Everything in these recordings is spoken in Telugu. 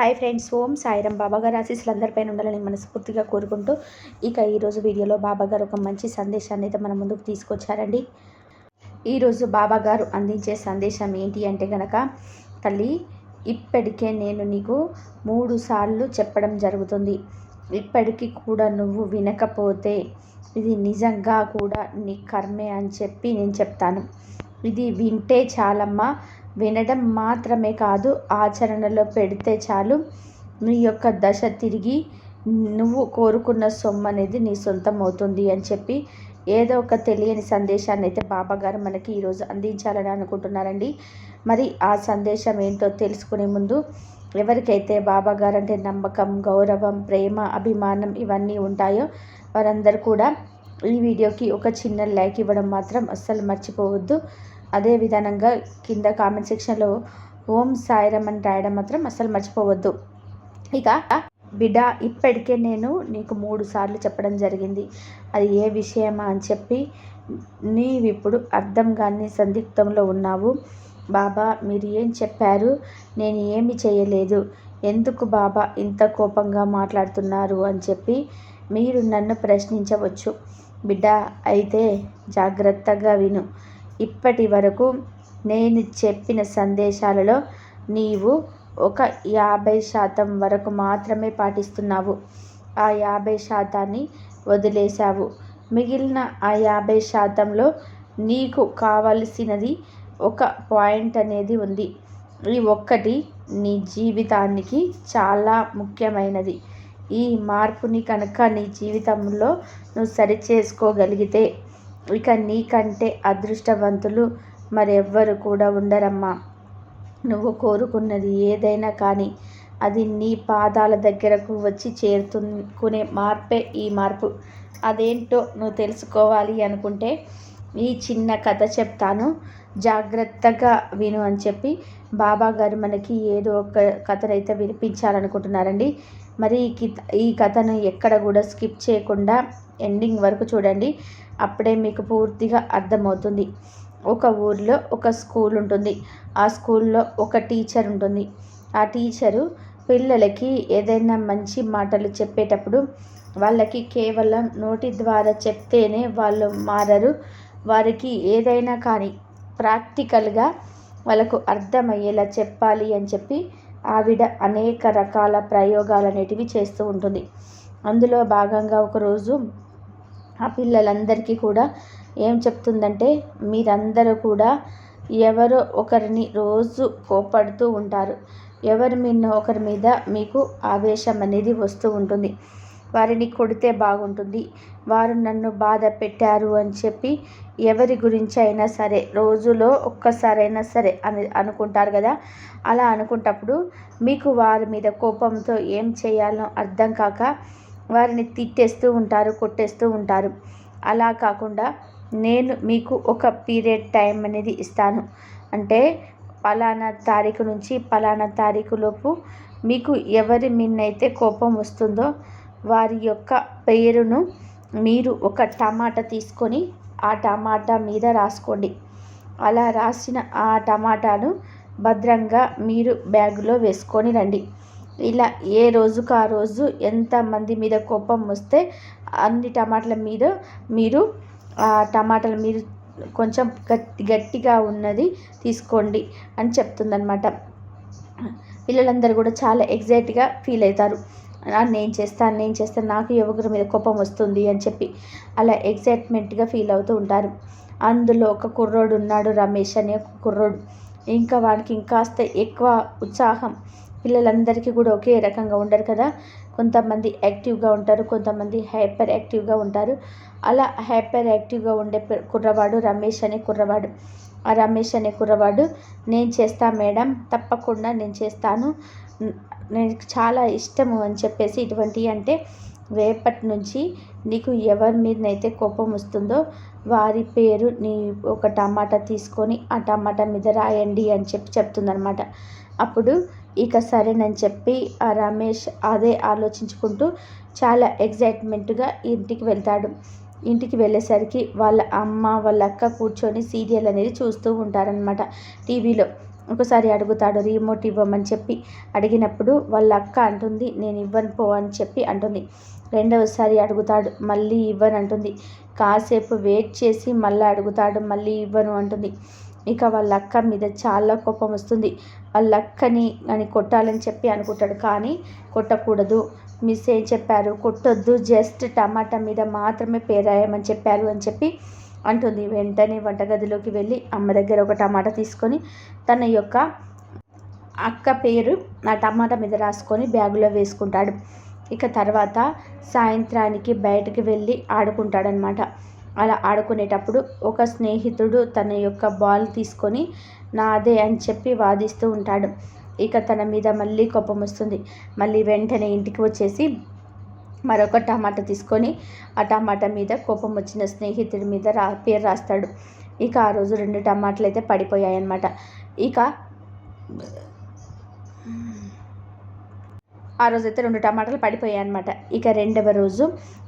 హాయ్ ఫ్రెండ్స్ ఓం సాయిరం బాబాగారు ఆశీస్సులు అందరిపైన ఉండాలని మనస్ఫూర్తిగా కోరుకుంటూ ఇక ఈరోజు వీడియోలో బాబాగారు ఒక మంచి సందేశాన్ని అయితే మన ముందుకు తీసుకొచ్చారండి. ఈరోజు బాబాగారు అందించే సందేశం ఏంటి అంటే గనక తల్లి ఇప్పటికే నేను నీకు మూడు సార్లు చెప్పడం జరుగుతుంది. ఇప్పటికీ కూడా నువ్వు వినకపోతే ఇది నిజంగా కూడా నీ కర్మే అని చెప్పి నేను చెప్తాను. ఇది వింటే చాలమ్మా వినడం మాత్రమే కాదు ఆచరణలో పెడితే చాలు. నీ యొక్క దశ తిరిగి నువ్వు కోరుకున్న సొమ్ము అనేది నీ సొంతం అవుతుంది అని చెప్పి ఏదో ఒక తెలియని సందేశాన్ని అయితే బాబా గారు మనకి ఈరోజు అందించాలని అనుకుంటున్నారండి. మరి ఆ సందేశం ఏంటో తెలుసుకునే ముందు ఎవరికైతే బాబా గారు అంటే నమ్మకం గౌరవం ప్రేమ అభిమానం ఇవన్నీ ఉంటాయో వారందరూ కూడా ఈ వీడియోకి ఒక చిన్న లైక్ ఇవ్వడం మాత్రం అస్సలు మర్చిపోవద్దు. అదే విధానంగా కింద కామెంట్ సెక్షన్లో ఓం సాయిరం అని రాయడం మాత్రం అసలు మర్చిపోవద్దు. ఇక బిడ్డ ఇప్పటికే నేను నీకు మూడు సార్లు చెప్పడం జరిగింది. అది ఏ విషయమా అని చెప్పి నీవిప్పుడు అర్థం కాని సందిగ్ధంలో ఉన్నావు. బాబా మీరు ఏం చెప్పారు? నేను ఏమి చేయలేదు. ఎందుకు బాబా ఇంత కోపంగా మాట్లాడుతున్నారు అని చెప్పి మీరు నన్ను ప్రశ్నించవచ్చు. బిడ్డ అయితే జాగ్రత్తగా విను. ఇప్పటి వరకు నేను చెప్పిన సందేశాలలో నీవు ఒక యాభై శాతం వరకు మాత్రమే పాటిస్తున్నావు. ఆ యాభై శాతాన్ని వదిలేశావు. మిగిలిన ఆ యాభై శాతంలో నీకు కావలసినది ఒక పాయింట్ అనేది ఉంది. ఈ ఒక్కటి నీ జీవితానికి చాలా ముఖ్యమైనది. ఈ మార్పుని కనుక నీ జీవితంలో నువ్వు సరి చేసుకోగలిగితే ఇక నీకంటే అదృష్టవంతులు మరెవ్వరు కూడా ఉండరమ్మా. నువ్వు కోరుకున్నది ఏదైనా కానీ అది నీ పాదాల దగ్గరకు వచ్చి చేరుతుకునే మార్పే ఈ మార్పు. అదేంటో నువ్వు తెలుసుకోవాలి అనుకుంటే ఈ చిన్న కథ చెప్తాను. జాగ్రత్తగా విను అని చెప్పి బాబా గారు మనకి ఏదో ఒక కథనైతే వినిపించాలనుకుంటున్నారండి. మరి ఈ ఈ కథను ఎక్కడ కూడా స్కిప్ చేయకుండా ఎండింగ్ వరకు చూడండి. అప్పుడే మీకు పూర్తిగా అర్థమవుతుంది. ఒక ఊర్లో ఒక స్కూల్ ఉంటుంది. ఆ స్కూల్లో ఒక టీచర్ ఉంటుంది. ఆ టీచరు పిల్లలకి ఏదైనా మంచి మాటలు చెప్పేటప్పుడు వాళ్ళకి కేవలం నోటి ద్వారా చెప్తేనే వాళ్ళు మారరు. వారికి ఏదైనా కానీ ప్రాక్టికల్గా వాళ్ళకు అర్థమయ్యేలా చెప్పాలి అని చెప్పి ఆవిడ అనేక రకాల ప్రయోగాలు అనేటివి చేస్తూ ఉంటుంది. అందులో భాగంగా ఒకరోజు ఆ పిల్లలందరికీ కూడా ఏం చెప్తుందంటే మీరందరూ కూడా ఎవరో ఒకరిని రోజు కోపడుతూ ఉంటారు. ఎవరి మీద ఒకరి మీద మీకు ఆవేశం అనేది వస్తూ ఉంటుంది. వారిని కొడితే బాగుంటుంది. వారు నన్ను బాధ పెట్టారు అని చెప్పి ఎవరి గురించి అయినా సరే రోజులో ఒక్కసారైనా సరే అని అనుకుంటారు కదా? అలా అనుకుంటప్పుడు మీకు వారి మీద కోపంతో ఏం చేయాలో అర్థం కాక వారిని తిట్టేస్తూ ఉంటారు కొట్టేస్తూ ఉంటారు. అలా కాకుండా నేను మీకు ఒక పీరియడ్ టైం అనేది ఇస్తాను. అంటే పలానా తారీఖు నుంచి పలానా తారీఖులోపు మీకు ఎవరి మిన్నైతే కోపం వస్తుందో వారి యొక్క పేరును మీరు ఒక టమాటా తీసుకొని ఆ టమాటా మీద రాసుకోండి. అలా రాసిన ఆ టమాటాను భద్రంగా మీరు బ్యాగులో వేసుకొని రండి. ఇలా ఏ రోజుకు ఆ రోజు ఎంతమంది మీద కోపం వస్తే అన్ని టమాటాల మీద మీరు ఆ టమాటాల మీరు కొంచెం గట్టి గట్టిగా ఉన్నది తీసుకోండి అని చెప్తుందనమాట పిల్లలందరూ కూడా చాలా ఎగ్జైట్గా ఫీల్ అవుతారు. నేను చేస్తాను నేను చేస్తాను నాకు ఎవరి మీద కోపం వస్తుంది అని చెప్పి అలా ఎగ్జైట్మెంట్గా ఫీల్ అవుతూ ఉంటారు. అందులో ఒక కుర్రోడు ఉన్నాడు రమేష్ అనే ఒక కుర్రోడు. ఇంకా వాడికి ఇంకాస్త ఎక్కువ ఉత్సాహం పిల్లలందరికీ కూడా ఒకే రకంగా ఉండరు కదా. కొంతమంది యాక్టివ్గా ఉంటారు కొంతమంది హైపర్ యాక్టివ్గా ఉంటారు. అలా హైపర్ యాక్టివ్గా ఉండే కుర్రవాడు రమేష్ అనే కుర్రవాడు. ఆ రమేష్ అనే కుర్రవాడు నేను చేస్తా మేడం తప్పకుండా నేను చేస్తాను. నేను చాలా ఇష్టము అని చెప్పేసి ఇటువంటి అంటే రేపటి నుంచి నీకు ఎవరి మీదనైతే కోపం వస్తుందో వారి పేరు నీ ఒక టమాటా తీసుకొని ఆ టమాటా మీద రాయండి అని చెప్పి చెప్తుందనమాట అప్పుడు ఇక సరేనని చెప్పి ఆ రమేష్ అదే ఆలోచించుకుంటూ చాలా ఎగ్జైట్మెంట్గా ఇంటికి వెళ్తాడు. ఇంటికి వెళ్ళేసరికి వాళ్ళ అమ్మ వాళ్ళ అక్క కూర్చొని సీరియల్ అనేది చూస్తూ ఉంటారనమాట టీవీలో. ఒకసారి అడుగుతాడు రిమోట్ ఇవ్వమని చెప్పి. అడిగినప్పుడు వాళ్ళ అక్క అంటుంది నేను ఇవ్వను పో అని చెప్పి అంటుంది. రెండవసారి అడుగుతాడు మళ్ళీ ఇవ్వను అంటుంది. కాసేపు వెయిట్ చేసి మళ్ళీ అడుగుతాడు మళ్ళీ ఇవ్వను అంటుంది. ఇక వాళ్ళ అక్క మీద చాలా కోపం వస్తుంది. వాళ్ళ అక్కని అని కొట్టాలని చెప్పి అనుకుంటాడు కానీ కొట్టకూడదు. మిస్ ఏం చెప్పారు? కొట్టొద్దు జస్ట్ టమాటా మీద మాత్రమే పేరాయమని చెప్పారు అని చెప్పి అంటుంది. వెంటనే వంటగదిలోకి వెళ్ళి అమ్మ దగ్గర ఒక టమాటా తీసుకొని తన యొక్క అక్క పేరు ఆ టమాటా మీద రాసుకొని బ్యాగులో వేసుకుంటాడు. ఇక తర్వాత సాయంత్రానికి బయటకు వెళ్ళి ఆడుకుంటాడనమాట అలా ఆడుకునేటప్పుడు ఒక స్నేహితుడు తన యొక్క బాల్ తీసుకొని నాదే అని చెప్పి వాదిస్తూ ఉంటాడు. ఇక తన మీద మళ్ళీ కోపం వస్తుంది. మళ్ళీ వెంటనే ఇంటికి వచ్చేసి మరొక టమాటా తీసుకొని ఆ టమాటా మీద కోపం వచ్చిన స్నేహితుడి మీద రా పేరు రాస్తాడు. ఇక ఆ రోజు రెండు టమాటాలు అయితే పడిపోయాయి అన్నమాట ఇక ఆ రోజైతే రెండు టమాటాలు పడిపోయాయి అనమాట ఇక రెండవ రోజు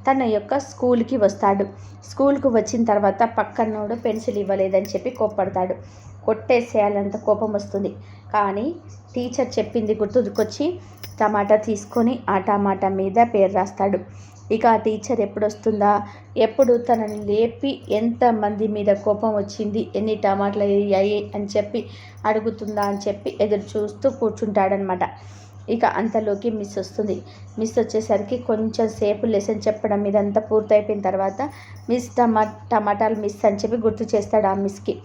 తన యొక్క స్కూల్కి వస్తాడు. స్కూల్కి వచ్చిన తర్వాత పక్కనోడు పెన్సిల్ ఇవ్వలేదని చెప్పి కోప్పడతాడు. కొట్టేసేయాలంత కోపం వస్తుంది. కానీ టీచర్ చెప్పింది గుర్తుకొచ్చి టమాటా తీసుకొని ఆ టమాటా మీద పేరు రాస్తాడు. ఇక ఆ టీచర్ ఎప్పుడు వస్తుందా ఎప్పుడు తనని లేపి ఎంతమంది మీద కోపం వచ్చింది? ఎన్ని టమాటాలు అయ్యాయి అని చెప్పి అడుగుతుందా అని చెప్పి ఎదురు చూస్తూ కూర్చుంటాడనమాట ఇక అంతలోకి మిస్ వస్తుంది. మిస్ వచ్చేసరికి కొంచెం సేపు లెసన్ చెప్పడం ఇదంతా పూర్తయిపోయిన తర్వాత మిస్ టమా టమాటాలు మిస్ అని చెప్పి గుర్తు చేస్తాడు ఆ మిస్కి.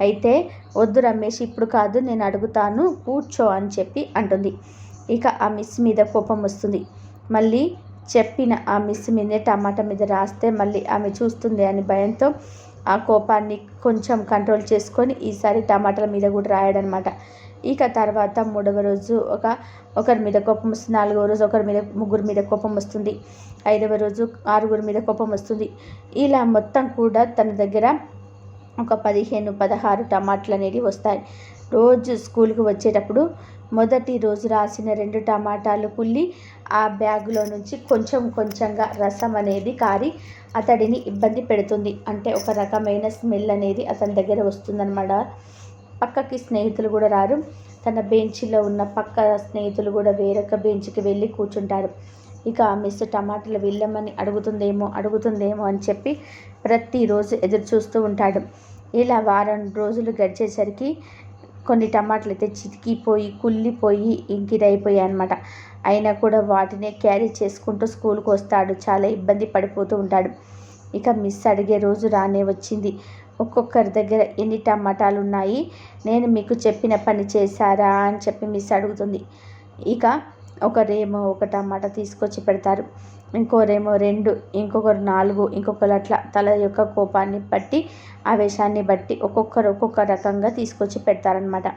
అయితే వద్దు రమేష్ ఇప్పుడు కాదు నేను అడుగుతాను కూర్చో అని చెప్పి అంటుంది. ఇక ఆ మిస్ మీద కోపం వస్తుంది. మళ్ళీ చెప్పిన ఆ మిస్ మీదే టమాటా మీద రాస్తే మళ్ళీ ఆమె చూస్తుంది అని భయంతో ఆ కోపాన్ని కొంచెం కంట్రోల్ చేసుకొని ఈసారి టమాటాల మీద కూడా రాయడనమాట. ఇక తర్వాత మూడవ రోజు ఒక ఒకరి మీద కోపం వస్తుంది నాలుగవ రోజు ఒకరి మీద ముగ్గురు మీద కోపం వస్తుంది ఐదవ రోజు ఆరుగురి మీద కోపం వస్తుంది. ఇలా మొత్తం కూడా తన దగ్గర ఒక పదిహేను పదహారు టమాటాలు అనేవి వస్తాయి. రోజు స్కూల్కి వచ్చేటప్పుడు మొదటి రోజు రాసిన రెండు టమాటాలు పుల్లి ఆ బ్యాగులో నుంచి కొంచెం కొంచెంగా రసం అనేది కారి అతడిని ఇబ్బంది పెడుతుంది. అంటే ఒక రకమైన స్మెల్ అనేది అతని దగ్గర వస్తుందన్నమాట. పక్కకి స్నేహితులు కూడా రారు. తన బెంచ్లో ఉన్న పక్క స్నేహితులు కూడా వేరొక బెంచ్కి వెళ్ళి కూర్చుంటారు. ఇక ఆ మిస్ టమాటాలు వెళ్ళమని అడుగుతుందేమో అడుగుతుందేమో అని చెప్పి ప్రతిరోజు ఎదురు చూస్తూ ఉంటాడు. ఇలా వారం రోజులు గడిచేసరికి కొన్ని టమాటాలు అయితే చితికిపోయి కుళ్ళిపోయి ఇంకిదైపోయాయి అనమాట అయినా కూడా వాటినే క్యారీ చేసుకుంటూ స్కూల్కి వస్తాడు. చాలా ఇబ్బంది పడిపోతూ ఉంటాడు. ఇక మిస్ అడిగే రోజు రానే వచ్చింది. ఒక్కొక్కరి దగ్గర ఎన్ని టమాటాలు ఉన్నాయి నేను మీకు చెప్పిన పని చేశారా? అని చెప్పి మిస్ అడుగుతుంది. ఇక ఒకరేమో ఒక టమాటా తీసుకొచ్చి పెడతారు. ఇంకోరేమో రెండు ఇంకొకరు నాలుగు ఇంకొకరు అట్లా తల యొక్క కోపాన్ని బట్టి ఆవేశాన్ని బట్టి ఒక్కొక్కరు ఒక్కొక్క రకంగా తీసుకొచ్చి పెడతారనమాట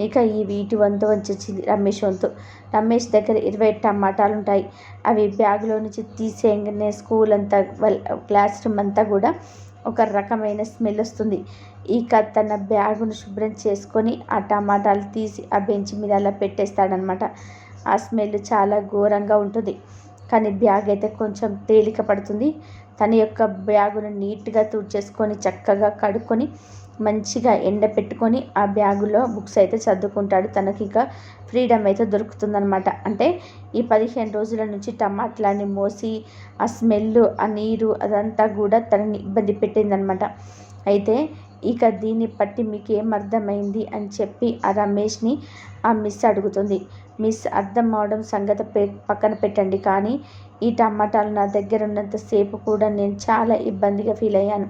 ఇక ఈ వీటి వంతు వచ్చింది రమేష్ వంతు. రమేష్ దగ్గర ఇరవై టమాటాలు ఉంటాయి. అవి బ్యాగ్లో నుంచి తీసేయగానే స్కూల్ అంతా క్లాస్ రూమ్ అంతా కూడా ఒక రకమైన స్మెల్ వస్తుంది. ఇక తన బ్యాగును శుభ్రం చేసుకొని ఆ టమాటాలు తీసి ఆ బెంచ్ మీద అలా పెట్టేస్తాడనమాట ఆ స్మెల్ చాలా ఘోరంగా ఉంటుంది. కానీ బ్యాగ్ అయితే కొంచెం తేలిక పడుతుంది. తన యొక్క బ్యాగును నీట్గా తుడిచేసుకొని చక్కగా కడుక్కొని మంచిగా ఎండ పెట్టుకొని ఆ బ్యాగులో బుక్స్ అయితే చదువుకుంటాడు. తనకి ఇక ఫ్రీడమ్ అయితే దొరుకుతుందనమాట అంటే ఈ పదిహేను రోజుల నుంచి టమాటాలని మోసి ఆ స్మెల్ ఆ నీరు అదంతా కూడా తనని ఇబ్బంది పెట్టిందనమాట అయితే ఇక దీన్ని బట్టి మీకు ఏం అర్థమైంది అని చెప్పి ఆ రమేష్ని ఆ మిస్ అడుగుతుంది. మిస్ అర్థం అవడం సంగతి పె పక్కన పెట్టండి కానీ ఈ టమాటాలు నా దగ్గర ఉన్నంతసేపు కూడా నేను చాలా ఇబ్బందిగా ఫీల్ అయ్యాను.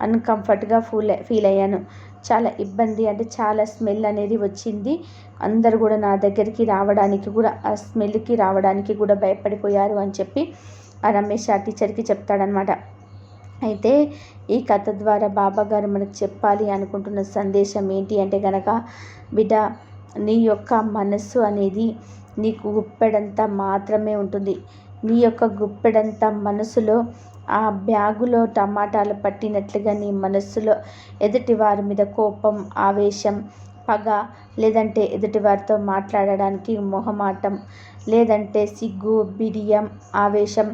అన్కంఫర్ట్గా ఫూల్ ఫీల్ అయ్యాను. చాలా ఇబ్బంది అంటే చాలా స్మెల్ అనేది వచ్చింది. అందరు కూడా నా దగ్గరికి రావడానికి కూడా ఆ స్మెల్కి రావడానికి కూడా భయపడిపోయారు అని చెప్పి ఆ రమేష్ ఆ టీచర్కి చెప్తాడనమాట. అయితే ఈ కథ ద్వారా బాబా గారు మనకు చెప్పాలి అనుకుంటున్న సందేశం ఏంటి అంటే కనుక బిడ్డ నీ యొక్క మనస్సు అనేది నీకు గుప్పెడంత మాత్రమే ఉంటుంది. నీ యొక్క గుప్పెడంత మనసులో ఆ బ్యాగులో టమాటాలు పట్టినట్లుగా నీ మనస్సులో ఎదుటి వారి మీద కోపం ఆవేశం పగ లేదంటే ఎదుటివారితో మాట్లాడడానికి మొహమాటం లేదంటే సిగ్గు బిడియం ఆవేశం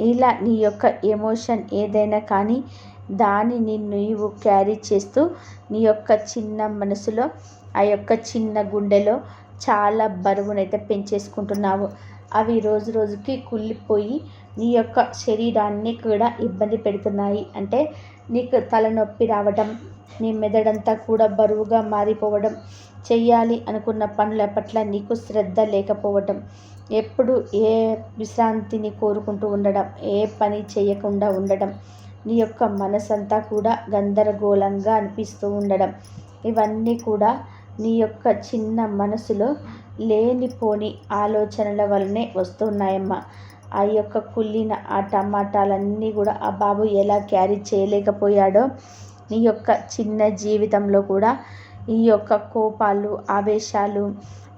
ఇలా నీ యొక్క ఎమోషన్ ఏదైనా కానీ దానిని నీవు క్యారీ చేస్తూ నీ యొక్క చిన్న మనసులో ఆ యొక్క చిన్న గుండెలో చాలా బరువునైతే పెంచేసుకుంటున్నావు. అవి రోజు రోజుకి కుళ్ళిపోయి నీ యొక్క శరీరాన్ని కూడా ఇబ్బంది పెడుతున్నాయి. అంటే నీకు తలనొప్పి రావడం నీ మెదడంతా కూడా బరువుగా మారిపోవడం చెయ్యాలి అనుకున్న పనుల పట్ల నీకు శ్రద్ధ లేకపోవడం ఎప్పుడు ఏ విశ్రాంతిని కోరుకుంటూ ఉండడం ఏ పని చేయకుండా ఉండడం నీ యొక్క మనసంతా కూడా గందరగోళంగా అనిపిస్తూ ఉండడం ఇవన్నీ కూడా నీ యొక్క చిన్న మనసులో లేనిపోని ఆలోచనల వల్లనే వస్తున్నాయమ్మా. ఆ యొక్క కుళ్ళిన ఆ టమాటాలన్నీ కూడా ఆ బాబు ఎలా క్యారీ చేయలేకపోయాడో నీ యొక్క చిన్న జీవితంలో కూడా ఈ యొక్క కోపాలు ఆవేశాలు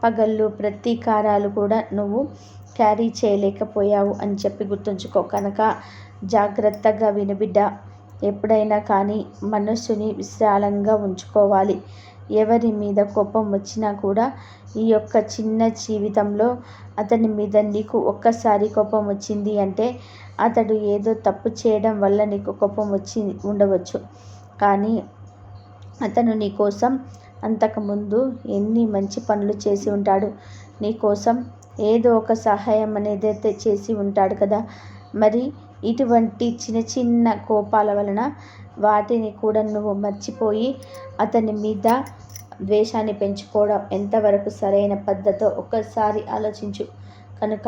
పగళ్ళు ప్రతీకారాలు కూడా నువ్వు క్యారీ చేయలేకపోయావు అని చెప్పి గుర్తుంచుకో. కనుక జాగ్రత్తగా వినబిడ్డ ఎప్పుడైనా కానీ మనస్సుని విశాలంగా ఉంచుకోవాలి. ఎవరి మీద కోపం వచ్చినా కూడా ఈ యొక్క చిన్న జీవితంలో అతని మీద నీకు ఒక్కసారి కోపం వచ్చింది అంటే అతడు ఏదో తప్పు చేయడం వల్ల నీకు కోపం వచ్చి ఉండవచ్చు. కానీ అతను నీ కోసం అంతకుముందు ఎన్ని మంచి పనులు చేసి ఉంటాడు? నీకోసం ఏదో ఒక సహాయం అనేది అయితే చేసి ఉంటాడు కదా? మరి ఇటువంటి చిన్న చిన్న కోపాల వలన వాటిని కూడా నువ్వు మర్చిపోయి అతని మీద ద్వేషాన్ని పెంచుకోవడం ఎంతవరకు సరైన పద్ధతో? ఒక్కసారి ఆలోచించు. కనుక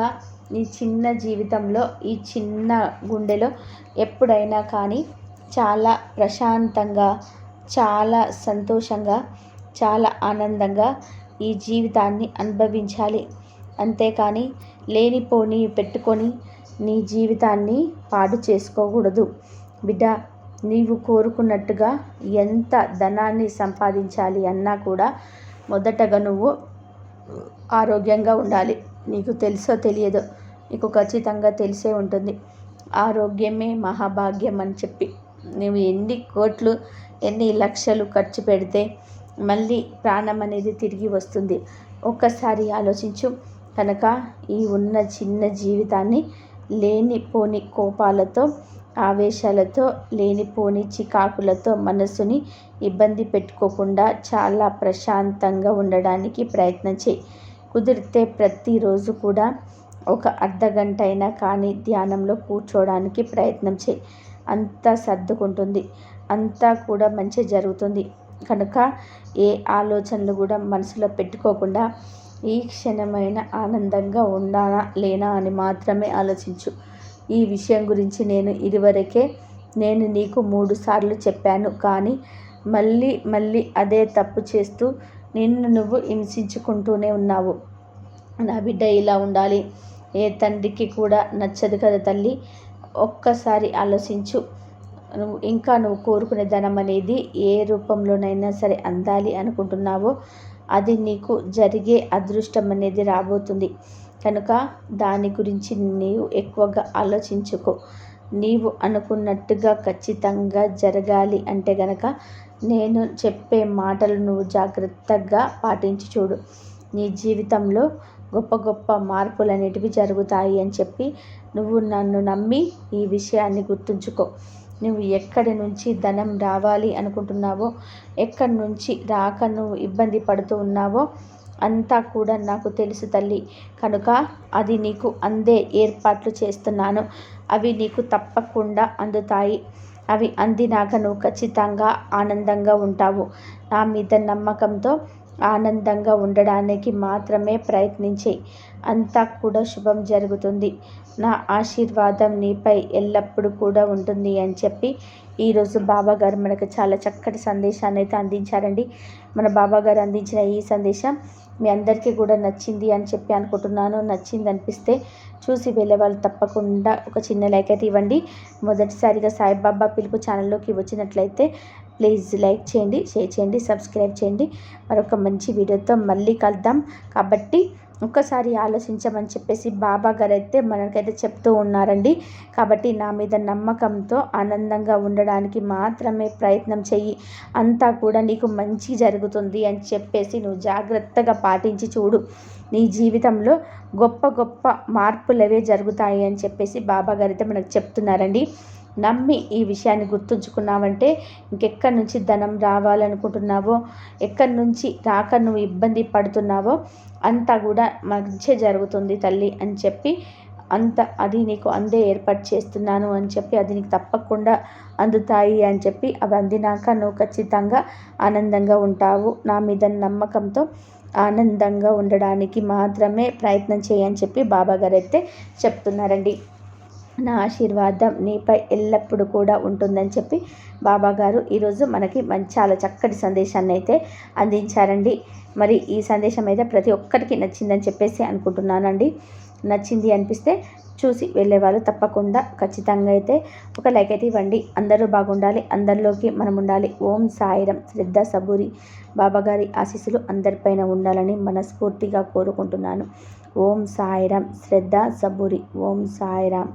నీ చిన్న జీవితంలో ఈ చిన్న గుండెలో ఎప్పుడైనా కానీ చాలా ప్రశాంతంగా చాలా సంతోషంగా చాలా ఆనందంగా ఈ జీవితాన్ని అనుభవించాలి. అంతేకాని లేనిపోని పెట్టుకొని నీ జీవితాన్ని పాడు చేసుకోకూడదు. బిడ్డ నీవు కోరుకున్నట్టుగా ఎంత ధనాన్ని సంపాదించాలి అన్నా కూడా మొదటగా నువ్వు ఆరోగ్యంగా ఉండాలి. నీకు తెలుసో తెలియదో నీకు ఖచ్చితంగా తెలిసే ఉంటుంది. ఆరోగ్యమే మహాభాగ్యం అని చెప్పి. నువ్వు ఎన్ని కోట్లు ఎన్ని లక్షలు ఖర్చు పెడితే మళ్ళీ ప్రాణం అనేది తిరిగి వస్తుంది. ఒక్కసారి ఆలోచించు. కనుక ఈ ఉన్న చిన్న జీవితాన్ని లేనిపోని కోపాలతో ఆవేశాలతో లేనిపోని చికాకులతో మనసుని ఇబ్బంది పెట్టుకోకుండా చాలా ప్రశాంతంగా ఉండడానికి ప్రయత్నం చేయి. కుదిరితే ప్రతిరోజు కూడా ఒక అర్ధ గంట అయినా కానీ ధ్యానంలో కూర్చోవడానికి ప్రయత్నం చేయి. అంతా సర్దుకుంటుంది. అంతా కూడా మంచి జరుగుతుంది. కనుక ఏ ఆలోచనలు కూడా మనసులో పెట్టుకోకుండా ఈ క్షణమైన ఆనందంగా ఉండాలా లేనా అని మాత్రమే ఆలోచించు. ఈ విషయం గురించి నేను ఇదివరకే నేను నీకు మూడు సార్లు చెప్పాను కానీ మళ్ళీ మళ్ళీ అదే తప్పు చేస్తూ నిన్ను నువ్వు హింసించుకుంటూనే ఉన్నావు. నా బిడ్డ ఇలా ఉండాలి. ఏ తండ్రికి కూడా నచ్చదు కదా తల్లి. ఒక్కసారి ఆలోచించు. నువ్వు ఇంకా నువ్వు కోరుకునే ధనం అనేది ఏ రూపంలోనైనా సరే అందాలి అనుకుంటున్నావో అది నీకు జరిగే అదృష్టం అనేది రాబోతుంది. కనుక దాని గురించి నీవు ఎక్కువగా ఆలోచించుకో. నీవు అనుకున్నట్టుగా ఖచ్చితంగా జరగాలి అంటే గనక నేను చెప్పే మాటలు నువ్వు జాగ్రత్తగా పాటించి చూడు. నీ జీవితంలో గొప్ప గొప్ప మార్పులు అనేటివి జరుగుతాయి అని చెప్పి నువ్వు నన్ను నమ్మి ఈ విషయాన్ని గుర్తుంచుకో. నువ్వు ఎక్కడి నుంచి ధనం రావాలి అనుకుంటున్నావో ఎక్కడి నుంచి రాక నువ్వు ఇబ్బంది పడుతూ ఉన్నావో అంతా కూడా నాకు తెలుసు తల్లి. కనుక అది నీకు అందే ఏర్పాట్లు చేస్తున్నాను. అవి నీకు తప్పకుండా అందుతాయి. అవి అందినాక నువ్వు ఖచ్చితంగా ఆనందంగా ఉంటావు. నా మీద నమ్మకంతో ఆనందంగా ఉండడానికి మాత్రమే ప్రయత్నించే. అంతా కూడా శుభం జరుగుతుంది. నా ఆశీర్వాదం నీపై ఎల్లప్పుడూ కూడా ఉంటుంది అని చెప్పి ఈరోజు బాబాగారు మనకు చాలా చక్కటి సందేశాన్ని అయితే అందించారండి. మన బాబాగారు అందించిన ఈ సందేశం మీ అందరికీ కూడా నచ్చింది అని చెప్పి అనుకుంటున్నాను. నచ్చింది అనిపిస్తే చూసి వెళ్ళే వాళ్ళు తప్పకుండా ఒక చిన్న లైక్ అయితే ఇవ్వండి. మొదటిసారిగా సాయిబాబా పిలుపు ఛానల్లోకి వచ్చినట్లయితే ప్లీజ్ లైక్ చేయండి షేర్ చేయండి సబ్స్క్రైబ్ చేయండి. మరొక మంచి వీడియోతో మళ్ళీ కలుద్దాం. కాబట్టి ఒక్కసారి ఆలోచించమని చెప్పేసి బాబా గారు అయితే మనకైతే చెప్తూ ఉన్నారండి. కాబట్టి నా మీద నమ్మకంతో ఆనందంగా ఉండడానికి మాత్రమే ప్రయత్నం చెయ్యి. అంతా కూడా నీకు మంచి జరుగుతుంది అని చెప్పేసి నువ్వు జాగ్రత్తగా పాటించి చూడు. నీ జీవితంలో గొప్ప గొప్ప మార్పులు అవే జరుగుతాయి అని చెప్పేసి బాబా గారు అయితే మనకు చెప్తున్నారండి. నమ్మి ఈ విషయాన్ని గుర్తుంచుకున్నావంటే ఇంకెక్కడి నుంచి ధనం రావాలనుకుంటున్నావో ఎక్కడి నుంచి రాక నువ్వు ఇబ్బంది పడుతున్నావో అంతా కూడా మంచి జరుగుతుంది తల్లి అని చెప్పి అంత అది నీకు అందే ఏర్పాటు చేస్తున్నాను అని చెప్పి అది నీకు తప్పకుండా అందుతాయి అని చెప్పి అవి అందినాక నువ్వు ఖచ్చితంగా ఆనందంగా ఉంటావు. నా మీద నమ్మకంతో ఆనందంగా ఉండడానికి మాత్రమే ప్రయత్నం చేయని చెప్పి బాబాగారు అయితే చెప్తున్నారండి. నా ఆశీర్వాదం నీపై ఎల్లప్పుడూ కూడా ఉంటుందని చెప్పి బాబాగారు ఈరోజు మనకి మంచి చాలా చక్కటి సందేశాన్ని అయితే అందించారండి. మరి ఈ సందేశం అయితే ప్రతి ఒక్కరికి నచ్చిందని చెప్పేసి అనుకుంటున్నానండి. నచ్చింది అనిపిస్తే చూసి వెళ్ళేవాళ్ళు తప్పకుండా. ఖచ్చితంగా అయితే ఒక లైక్ అయితే ఇవ్వండి. అందరూ బాగుండాలి. అందరిలోకి మనం ఉండాలి. ఓం సాయిరం శ్రద్ధ సబూరి. బాబాగారి ఆశీస్సులు అందరిపైన ఉండాలని మనస్ఫూర్తిగా కోరుకుంటున్నాను. ఓం సాయిరాం శ్రద్ధ సబూరి. ఓం సాయిరాం.